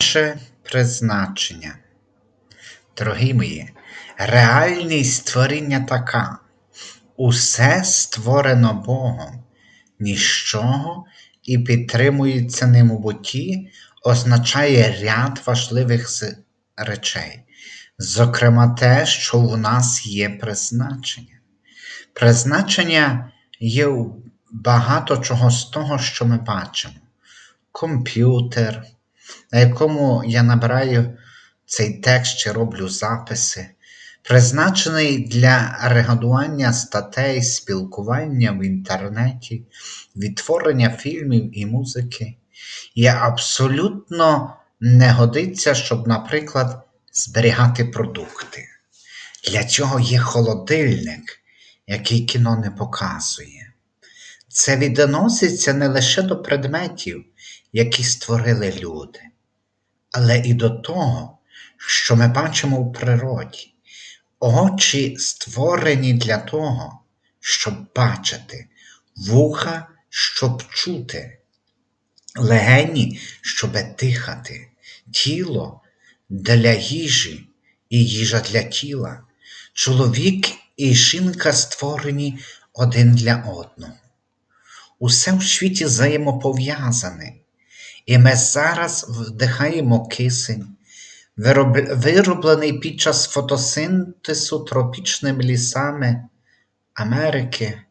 Наше призначення. Дорогі мої, реальність створіння така. Усе створено Богом, ніщо і підтримується ним у буті, означає ряд важливих речей, зокрема те, що у нас є призначення. Призначення є багато чого з того, що ми бачимо: комп'ютер, на якому я набираю цей текст чи роблю записи, призначений для регулювання статей, спілкування в інтернеті, відтворення фільмів і музики, є абсолютно не годиться, щоб, наприклад, зберігати продукти. Для цього є холодильник, який кіно не показує. Це відноситься не лише до предметів, які створили люди, але і до того, що ми бачимо в природі. Очі створені для того, щоб бачити, вуха, щоб чути, легені, щоб дихати, тіло для їжі і їжа для тіла, чоловік і жінка створені один для одного. Усе в світі взаємопов'язане, і ми зараз вдихаємо кисень, вироблений під час фотосинтезу тропічними лісами Америки,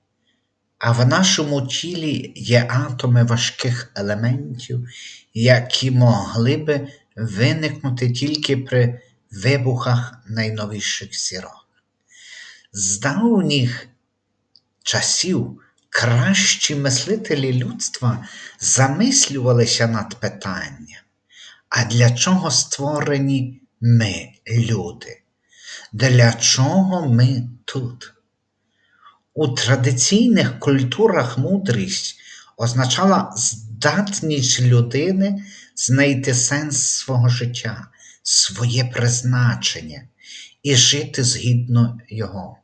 а в нашому тілі є атоми важких елементів, які могли би виникнути тільки при вибухах найновіших зірок. З давніх часів кращі мислителі людства замислювалися над питанням, а для чого створені ми, люди? Для чого ми тут? У традиційних культурах мудрість означала здатність людини знайти сенс свого життя, своє призначення і жити згідно його.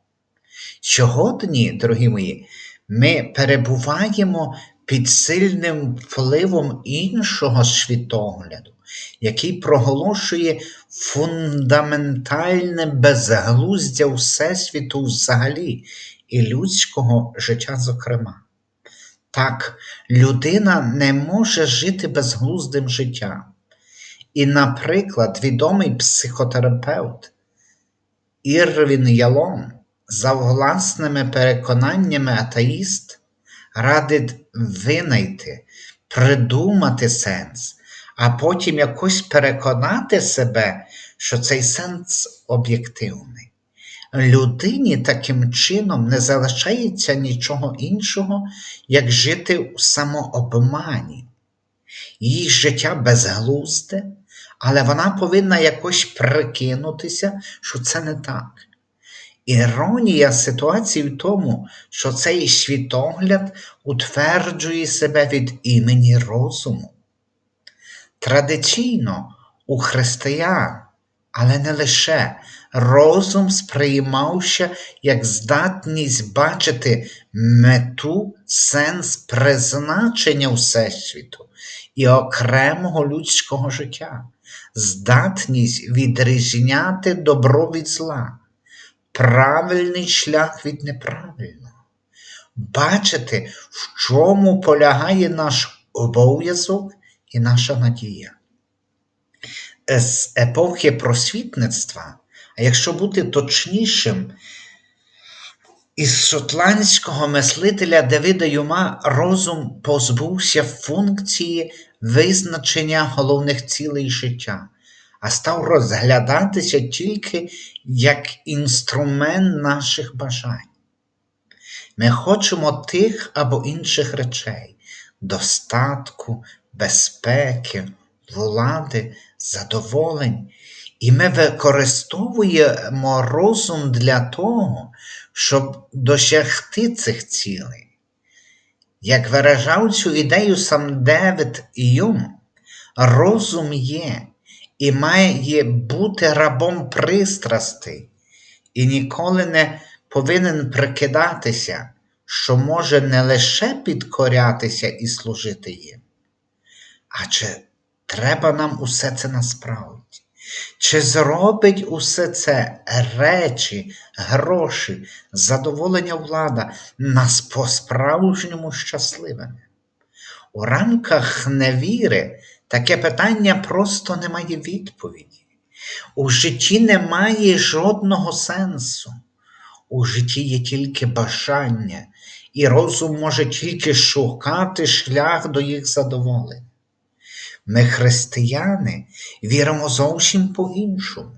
Сьогодні, дорогі мої, ми перебуваємо під сильним впливом іншого світогляду, який проголошує фундаментальне безглуздя Всесвіту взагалі і людського життя, зокрема. Так, людина не може жити безглуздим життям. І, наприклад, відомий психотерапевт Ірвін Ялон за власними переконаннями атеїст радить винайти, придумати сенс, а потім якось переконати себе, що цей сенс об'єктивний. Людині таким чином не залишається нічого іншого, як жити у самообмані. Її життя безглузде, але вона повинна якось прикинутися, що це не так. Іронія ситуації в тому, що цей світогляд утверджує себе від імені розуму. Традиційно у християн, але не лише розум сприймався як здатність бачити мету, сенс призначення Всесвіту і окремого людського життя, здатність відрізняти добро від зла правильний шлях від неправильного, бачити, в чому полягає наш обов'язок і наша надія. З епохи просвітництва, а якщо бути точнішим, із шотландського мислителя Давида Юма розум позбувся функції визначення головних цілей життя, а став розглядатися тільки як інструмент наших бажань. Ми хочемо тих або інших речей, достатку, безпеки, влади, задоволень, і ми використовуємо розум для того, щоб досягти цих цілей. Як виражав цю ідею сам Девід Юм, розум є і має бути рабом пристрастей, і ніколи не повинен прикидатися, що може не лише підкорятися і служити їм, адже треба нам усе це насправді? Чи зробить усе це речі, гроші, задоволення влада нас по-справжньому щасливими? У рамках невіри таке питання просто не має відповіді. У житті немає жодного сенсу. У житті є тільки бажання, і розум може тільки шукати шлях до їх задоволення. Ми, християни, віримо зовсім по-іншому.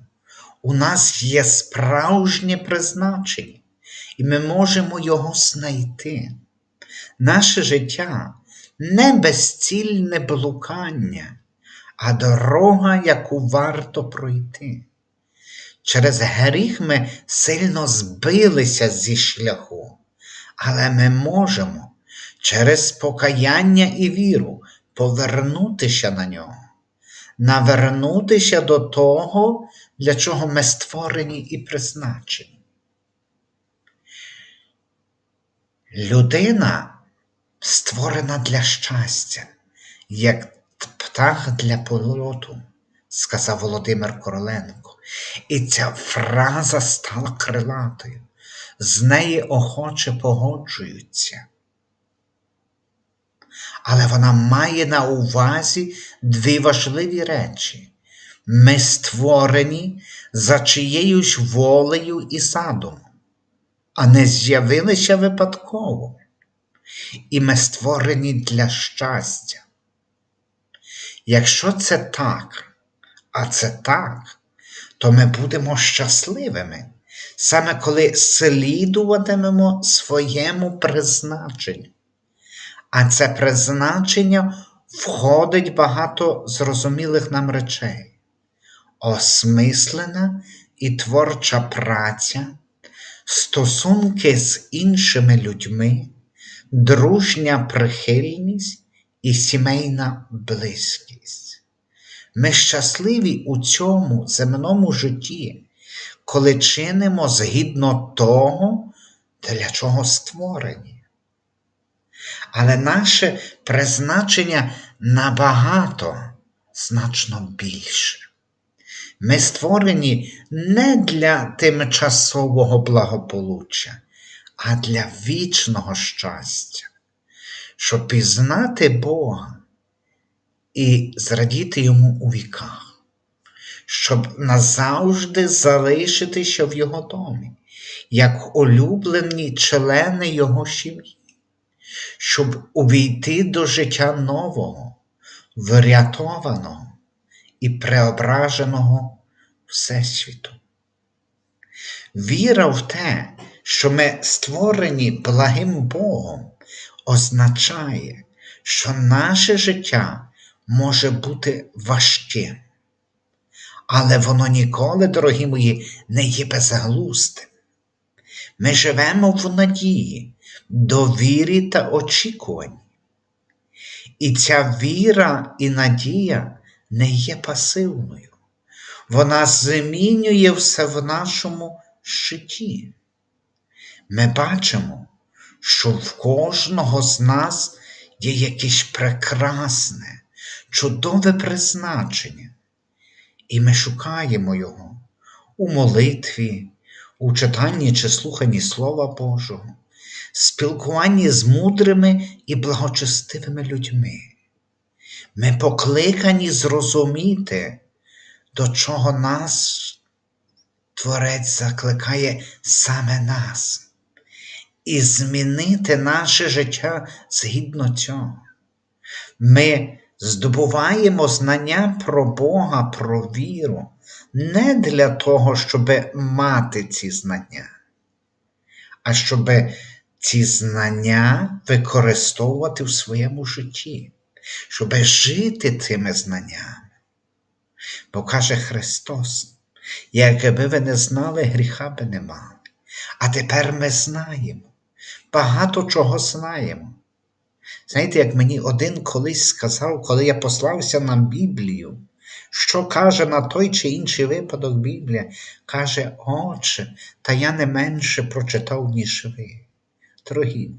У нас є справжнє призначення, і ми можемо його знайти. Наше життя не безцільне блукання, а дорога, яку варто пройти. Через гріх ми сильно збилися зі шляху, але ми можемо через покаяння і віру повернутися на нього, навернутися до того, для чого ми створені і призначені. Людина створена для щастя, як птах для польоту, сказав Володимир Короленко. І ця фраза стала крилатою, з неї охоче погоджуються. Але вона має на увазі дві важливі речі. Ми створені за чиєюсь волею і задумом, а не з'явилися випадково. І ми створені для щастя. Якщо це так, а це так, то ми будемо щасливими, саме коли слідуватимемо своєму призначенню. А це призначення входить багато зрозумілих нам речей. Осмислена і творча праця, стосунки з іншими людьми, дружня прихильність і сімейна близькість. Ми щасливі у цьому земному житті, коли чинимо згідно того, для чого створені. Але наше призначення набагато значно більше. Ми створені не для тимчасового благополуччя, а для вічного щастя, щоб пізнати Бога і зрадіти Йому у віках, щоб назавжди залишитися в Його домі, як улюблені члени Його сім'ї щоб увійти до життя нового, врятованого і преображеного Всесвіту. Віра в те, що ми створені благим Богом, означає, що наше життя може бути важким. Але воно ніколи, дорогі мої, не є безглуздим. Ми живемо в надії, довірі та очікуванні. І ця віра і надія не є пасивною. Вона змінює все в нашому житті. Ми бачимо, що в кожного з нас є якесь прекрасне, чудове призначення, і ми шукаємо його у молитві, у читанні чи слуханні Слова Божого, спілкуванні з мудрими і благочестивими людьми. Ми покликані зрозуміти, до чого нас Творець закликає саме нас, і змінити наше життя згідно цього. Ми здобуваємо знання про Бога, про віру не для того, щоб мати ці знання, а щоб ці знання використовувати в своєму житті, щоб жити цими знаннями. Бо каже Христос, якби ви не знали, гріха би не мали. А тепер ми знаємо, багато чого знаємо. Знаєте, як мені один колись сказав, коли я послався на Біблію, що каже на той чи інший випадок Біблія, каже, Отче, та я не менше прочитав, ніж ви. Дорогі,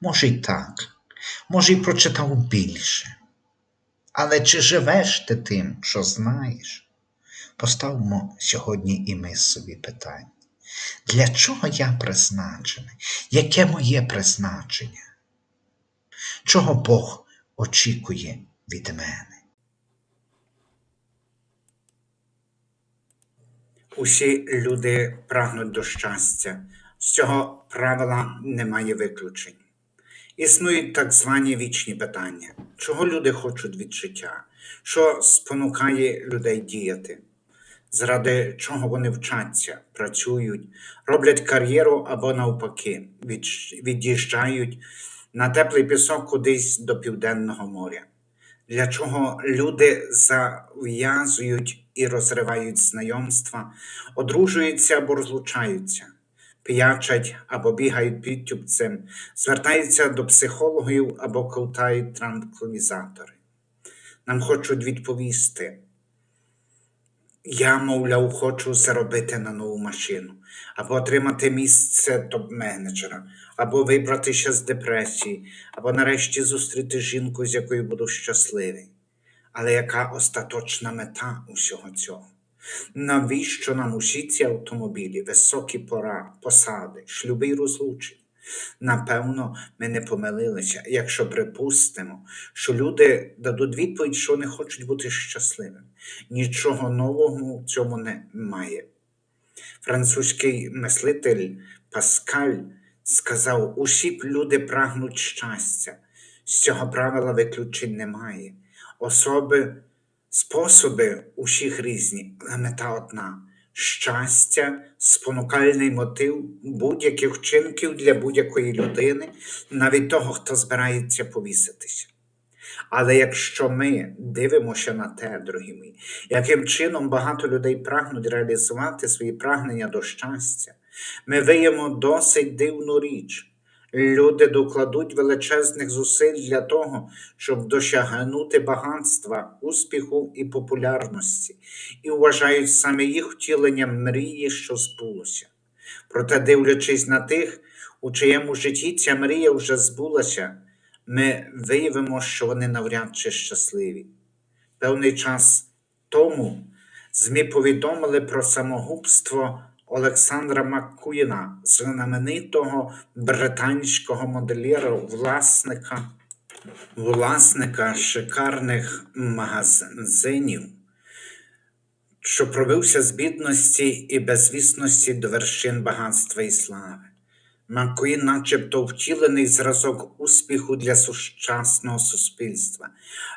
може й так, може й прочитав більше. Але чи живеш ти тим, що знаєш? Поставмо сьогодні і ми собі питання. Для чого я призначений? Яке моє призначення? Чого Бог очікує від мене? Усі люди прагнуть до щастя. З цього правила немає виключень. Існують так звані вічні питання. Чого люди хочуть від життя? Що спонукає людей діяти? Заради чого вони вчаться, працюють, роблять кар'єру або навпаки, від'їжджають на теплий пісок кудись до Південного моря. Для чого люди зав'язують і розривають знайомства, одружуються або розлучаються, п'ячать або бігають підтюпцем, звертаються до психологів або ковтають транквілізатори. Нам хочуть відповісти. Я, мовляв, хочу заробити на нову машину, або отримати місце топ-менеджера, або вибратися з депресії, або нарешті зустріти жінку, з якою буду щасливий. Але яка остаточна мета усього цього? Навіщо нам усі ці автомобілі, високі пора, посади, шлюби й розлучення? Напевно, ми не помилилися, якщо припустимо, що люди дадуть відповідь, що вони хочуть бути щасливими. Нічого нового в цьому немає. Французький мислитель Паскаль сказав: усі люди прагнуть щастя. З цього правила виключень немає. Особи, способи усіх різні, але мета одна щастя, спонукальний мотив будь-яких вчинків для будь-якої людини, навіть того, хто збирається повіситися. Але якщо ми дивимося на те, дорогі мої, яким чином багато людей прагнуть реалізувати свої прагнення до щастя, ми виємо досить дивну річ. Люди докладуть величезних зусиль для того, щоб досягнути багатства, успіху і популярності, і вважають саме їх втіленням мрії, що збулося. Проте, дивлячись на тих, у чиєму житті ця мрія вже збулася, ми виявимо, що вони навряд чи щасливі. Певний час тому ЗМІ повідомили про самогубство Олександра Маккуїна, знаменитого британського модельєра, власника, власника шикарних магазинів, що пробився з бідності і безвісності до вершин багатства і слави. Маккуїн начебто втілений зразок успіху для сучасного суспільства.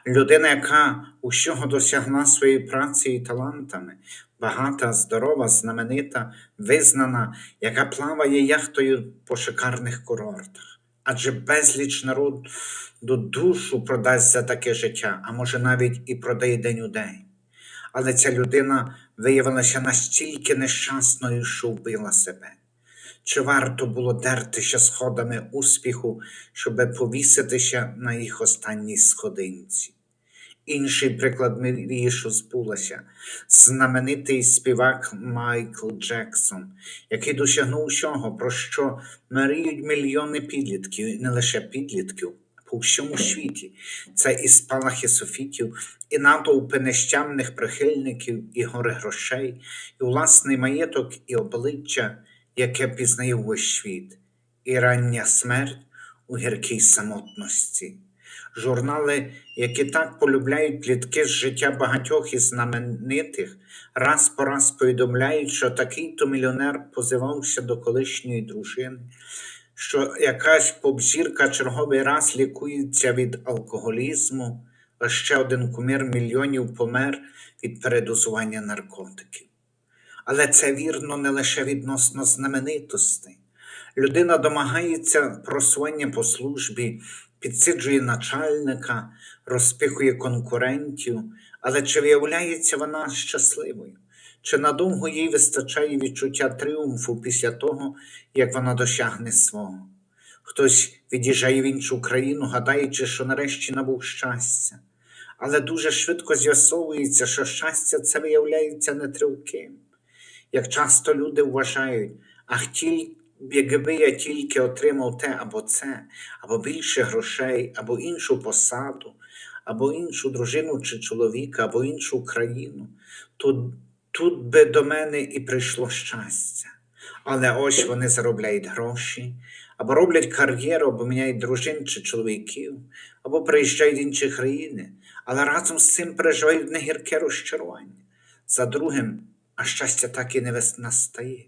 Людина, яка усього досягла своєю працею і талантами, багата, здорова, знаменита, визнана, яка плаває яхтою по шикарних курортах. Адже безліч народу душу продасть за таке життя, а може навіть і продає день у день. Але ця людина виявилася настільки нещасною, що вбила себе. Чи варто було дертися сходами успіху, щоби повіситися на їх останній сходинці? Інший приклад мрії, що збулася, знаменитий співак Майкл Джексон, який досягнув усього, про що мріють мільйони підлітків, і не лише підлітків, по всьому світі. Це і спалахи софітів, і натовпи нещамних прихильників, і гори грошей, і власний маєток, і обличчя, яке пізнає весь світ, і рання смерть у гіркій самотності. Журнали, які так полюбляють плітки з життя багатьох із знаменитих, раз по раз повідомляють, що такий-то мільйонер позивався до колишньої дружини, що якась попзірка черговий раз лікується від алкоголізму, а ще один кумир мільйонів помер від передозування наркотиків. Але це вірно не лише відносно знаменитостей. Людина домагається просування по службі, підсиджує начальника, розпихує конкурентів, але чи виявляється вона щасливою? Чи надовго їй вистачає відчуття тріумфу після того, як вона досягне свого? Хтось від'їжджає в іншу країну, гадаючи, що нарешті набув щастя. Але дуже швидко з'ясовується, що щастя це виявляється нетривким. Як часто люди вважають, ах, тільки, якби я тільки отримав те або це, або більше грошей, або іншу посаду, або іншу дружину чи чоловіка, або іншу країну, то тут би до мене і прийшло щастя. Але ось вони заробляють гроші, або роблять кар'єру, або міняють дружин чи чоловіків, або приїжджають в інші країни, але разом з цим переживають негірке розчарування. За другим, а щастя так і не настає.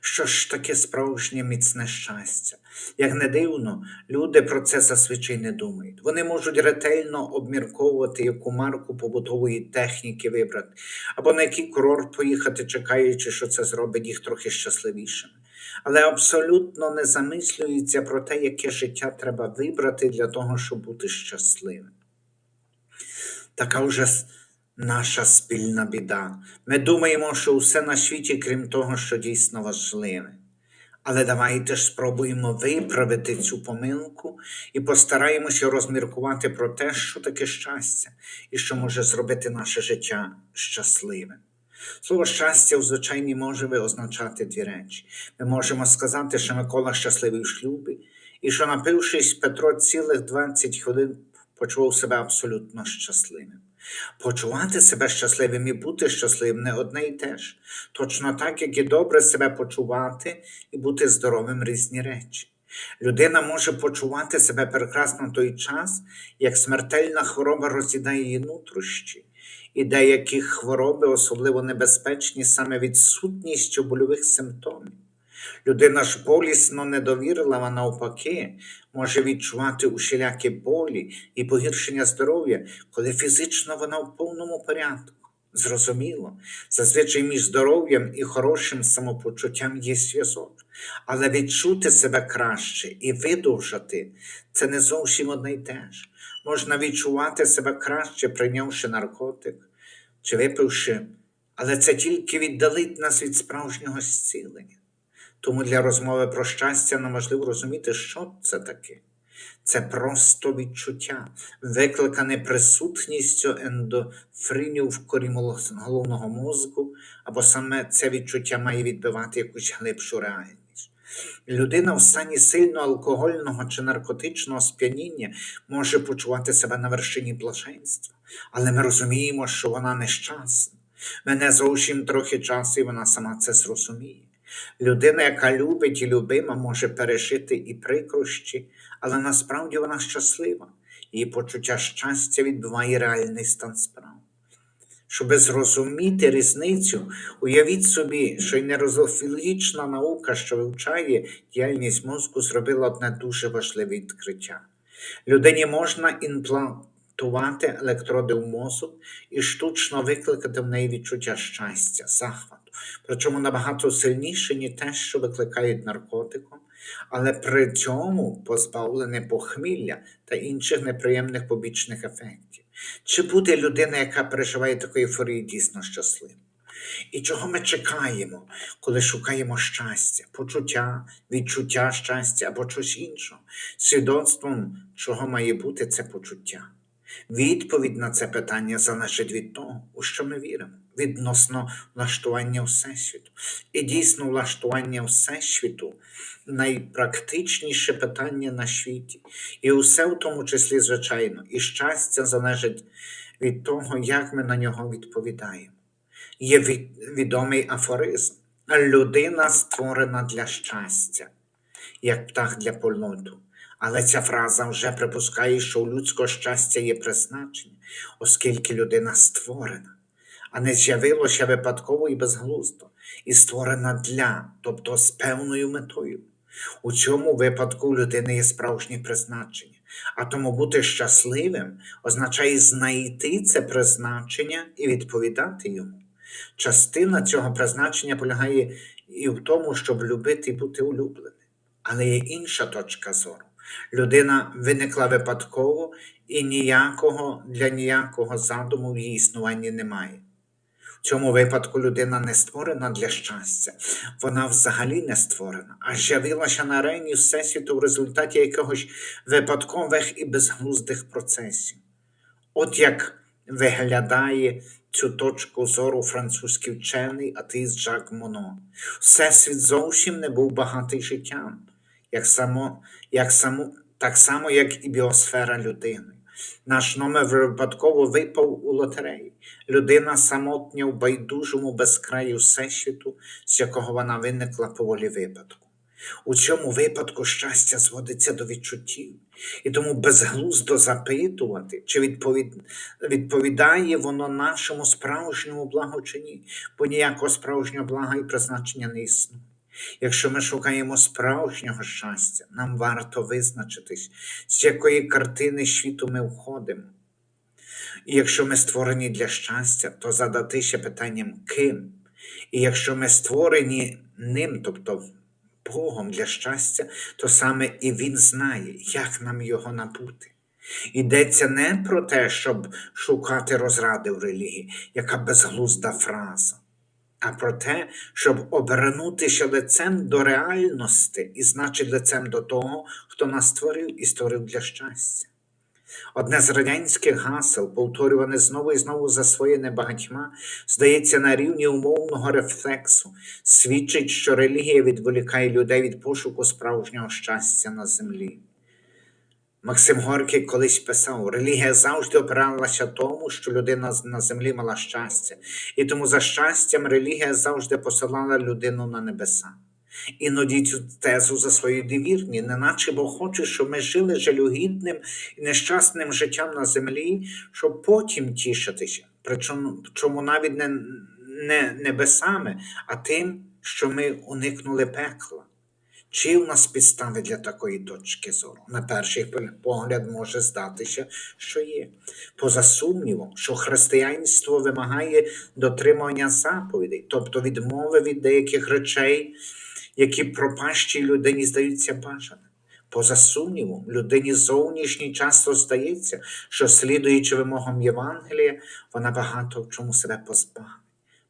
Що ж таке справжнє міцне щастя? Як не дивно, люди про це зазвичай не думають. Вони можуть ретельно обмірковувати, яку марку побутової техніки вибрати, або на який курорт поїхати, чекаючи, що це зробить їх трохи щасливішими. Але абсолютно не замислюються про те, яке життя треба вибрати для того, щоб бути щасливим. Така вже наша спільна біда. Ми думаємо, що все на світі, крім того, що дійсно важливе. Але давайте ж спробуємо виправити цю помилку і постараємося розміркувати про те, що таке щастя і що може зробити наше життя щасливим. Слово щастя в звичайній мові означати дві речі. Ми можемо сказати, що Микола щасливий в шлюбі, і що, напившись, Петро цілих 20 хвилин почував себе абсолютно щасливим. Почувати себе щасливим і бути щасливим не одне й те ж. Точно так, як і добре себе почувати і бути здоровим різні речі. Людина може почувати себе прекрасно в той час, як смертельна хвороба роз'їдає її нутрощі, і деякі хвороби особливо небезпечні саме відсутністю больових симптомів. Людина ж болісно недовірлива, навпаки, може відчувати усілякі болі і погіршення здоров'я, коли фізично вона в повному порядку. Зрозуміло, зазвичай між здоров'ям і хорошим самопочуттям є зв'язок, але відчути себе краще і видовжати це не зовсім одне й те ж. Можна відчувати себе краще, прийнявши наркотик чи випивши, але це тільки віддалить нас від справжнього зцілення. Тому для розмови про щастя нам важливо розуміти, що це таке. Це просто відчуття, викликане присутністю ендофринів в корі головного мозку, або саме це відчуття має відбивати якусь глибшу реальність. Людина в стані сильно алкогольного чи наркотичного сп'яніння може почувати себе на вершині блаженства, але ми розуміємо, що вона нещасна. Мене зовсім трохи часу, і вона сама це зрозуміє. Людина, яка любить і любима, може пережити і прикрощі, але насправді вона щаслива. Її почуття щастя відбиває реальний стан справ. Щоби зрозуміти різницю, уявіть собі, що й нейрозофілогічна наука, що вивчає діяльність мозку, зробила одне дуже важливе відкриття. Людині можна імплантувати електроди в мозок і штучно викликати в неї відчуття щастя, захвату, причому набагато сильніше, ніж те, що викликають наркотиком, але при цьому позбавлене похмілля та інших неприємних побічних ефектів. Чи буде людина, яка переживає таку ейфорію, дійсно щасливою? І чого ми чекаємо, коли шукаємо щастя, почуття, відчуття щастя або щось іншого? Свідоцтвом, чого має бути це почуття? Відповідь на це питання залежить від того, у що ми віримо, відносно влаштування Всесвіту. І дійсно, влаштування Всесвіту найпрактичніше питання на світі. І усе в тому числі, звичайно, і щастя залежить від того, як ми на нього відповідаємо. Є відомий афоризм. Людина створена для щастя, як птах для польоту. Але ця фраза вже припускає, що у людського щастя є призначення, оскільки людина створена, а не з'явилося випадково і безглуздо, і створена для, тобто з певною метою. У цьому випадку у людини є справжнє призначення. А тому бути щасливим означає знайти це призначення і відповідати йому. Частина цього призначення полягає і в тому, щоб любити і бути улюбленим. Але є інша точка зору. Людина виникла випадково, і ніякого для ніякого задуму в її існуванні немає. В цьому випадку людина не створена для щастя, вона взагалі не створена, а з'явилася на арені Всесвіту в результаті якихось випадкових і безглуздих процесів. От як виглядає цю точку зору французький вчений атеїст Жак Моно. Всесвіт зовсім не був багатий життям, як само, як само, так само, як і біосфера людини. Наш номер випадково випав у лотереї. Людина самотня в байдужому безкраю всесвіту, з якого вона виникла по волі випадку. У цьому випадку щастя зводиться до відчуттів, і тому безглуздо запитувати, чи відповід... відповідає воно нашому справжньому благу чи ні, бо ніякого справжнього блага і призначення не існує. Якщо ми шукаємо справжнього щастя, нам варто визначитись, з якої картини світу ми входимо. І якщо ми створені для щастя, то задатися питанням ким. І якщо ми створені ним, тобто Богом для щастя, то саме і Він знає, як нам його набути. Йдеться не про те, щоб шукати розради в релігії, яка безглузда фраза, а про те, щоб обернутися лицем до реальності і значить лицем до того, хто нас створив і створив для щастя. Одне з радянських гасел, повторюване знову і знову засвоєне багатьма, здається, на рівні умовного рефлексу, свідчить, що релігія відволікає людей від пошуку справжнього щастя на землі. Максим Горький колись писав: релігія завжди опиралася тому, що людина на землі мала щастя, і тому за щастям релігія завжди посилала людину на небеса. Іноді цю тезу за свої вірні, неначе бо хоче, щоб ми жили жалюгідним і нещасним життям на землі, щоб потім тішитися, причому навіть не, не небесами, а тим, що ми уникнули пекла. Чи у нас підстави для такої точки зору? На перший погляд може здатися, що є. Поза сумнівом, що християнство вимагає дотримання заповідей, тобто відмови від деяких речей, які пропащій людині здаються бажаними. Поза сумнівом, людині зовнішній часто здається, що, слідуючи вимогам Євангелія, вона багато в чому себе позбавить.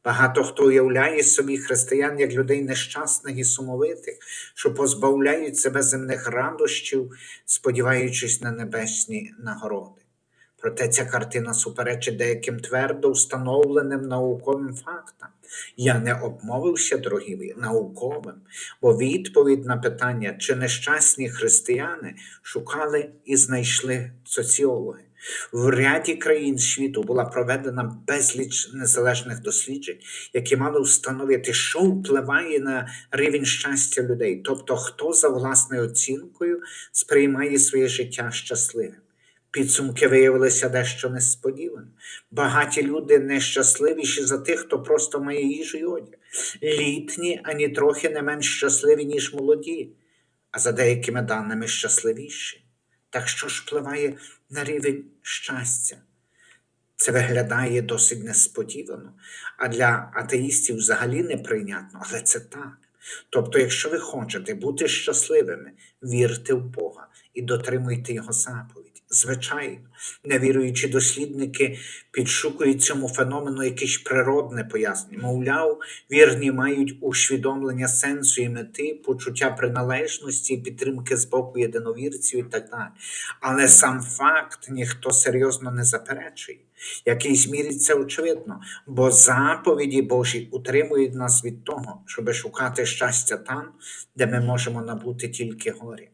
Багато хто уявляє собі християн як людей нещасних і сумовитих, що позбавляють себе земних радощів, сподіваючись на небесні нагороди. Проте ця картина суперечить деяким твердо встановленим науковим фактам. Я не обмовився, дорогі науковим, бо відповідь на питання, чи нещасні християни шукали і знайшли соціологи. В ряді країн світу була проведена безліч незалежних досліджень, які мали встановити, що впливає на рівень щастя людей, тобто хто за власною оцінкою сприймає своє життя щасливим. Підсумки виявилися дещо несподівано. Багаті люди нещасливіші за тих, хто просто має їжу й одяг. Літні ані трохи не менш щасливі, ніж молоді, а за деякими даними щасливіші. Так що ж впливає на рівень щастя? Це виглядає досить несподівано, а для атеїстів взагалі неприйнятно, але це так. Тобто, якщо ви хочете бути щасливими, вірте в Бога і дотримуйте Його заповідь. Звичайно, невіруючі дослідники підшукують цьому феномену якесь природне пояснення. Мовляв, вірні мають усвідомлення сенсу і мети, почуття приналежності підтримки з боку єдиновірців і так далі. Але сам факт ніхто серйозно не заперечує. В якійсь мірі це очевидно, бо заповіді Божі утримують нас від того, щоб шукати щастя там, де ми можемо набути тільки горі.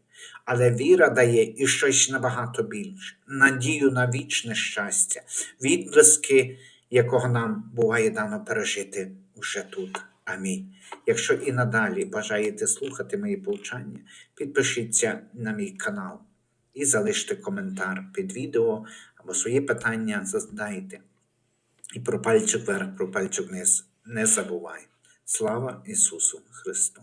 Але віра дає і щось набагато більше надію на вічне щастя, відблиски, якого нам буває дано пережити уже тут. Амінь. Якщо і надалі бажаєте слухати мої повчання, підпишіться на мій канал і залиште коментар під відео або свої питання задайте. І про пальчик вверх, про пальчик вниз не забувай. Слава Ісусу Христу!